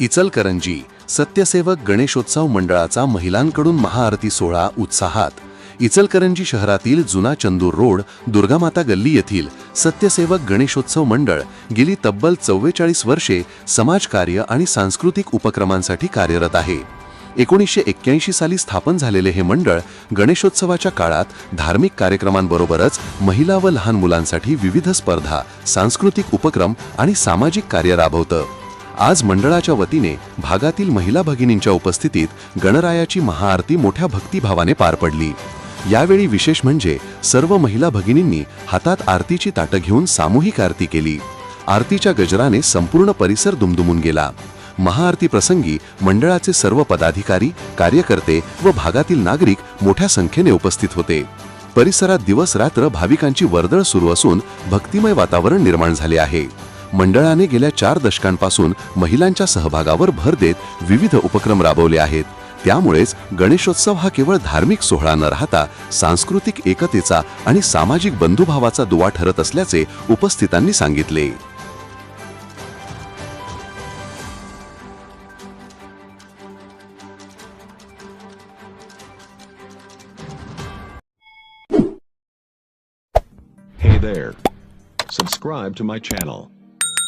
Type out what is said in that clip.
इचलकरंजी सत्यसेवक गणेशोत्सव मंडळाचा महिलांकडून महाआरती सोहळा उत्साहात. इचलकरंजी शहरातील जुना चंदूर रोड दुर्गामाता गल्ली येथील सत्यसेवक गणेशोत्सव मंडळ गेली तब्बल चव्वेचाळीस वर्षे समाजकार्य आणि सांस्कृतिक उपक्रमांसाठी कार्यरत आहे. एकोणीसशे एक्क्याऐंशी साली स्थापन झालेले हे मंडळ गणेशोत्सवाच्या काळात धार्मिक कार्यक्रमांबरोबरच महिला व लहान मुलांसाठी विविध स्पर्धा सांस्कृतिक उपक्रम आणि सामाजिक कार्य राबवतं. आज मंडळाच्या वतीने भागातील महिला भगिनींच्या उपस्थितीत गणरायाची महाआरती मोठ्या भक्तिभावाने पार पडली. यावेळी विशेष म्हणजे सर्व महिला भगिनींनी हातात आरतीची ताटं घेऊन सामूहिक आरती केली. आरतीच्या गजराने संपूर्ण परिसर दुमदुमून गेला. महाआरती प्रसंगी मंडळाचे सर्व पदाधिकारी कार्यकर्ते व भागातील नागरिक मोठ्या संख्येने उपस्थित होते. परिसरात दिवस रात्र भाविकांची वर्दळ सुरू असून भक्तिमय वातावरण निर्माण झाले आहे. मंडळाने गेल्या चार दशकांपासून महिलांच्या सहभागावर भर देत विविध उपक्रम राबवले आहेत त्यामुळेच गणेशोत्सव हा केवळ धार्मिक सोहळा न राहता सांस्कृतिक एकतेचा आणि सामाजिक बंधुभावाचा दुवा ठरत असल्याचे उपस्थितांनी सांगितले Hey there. Subscribe to my channel.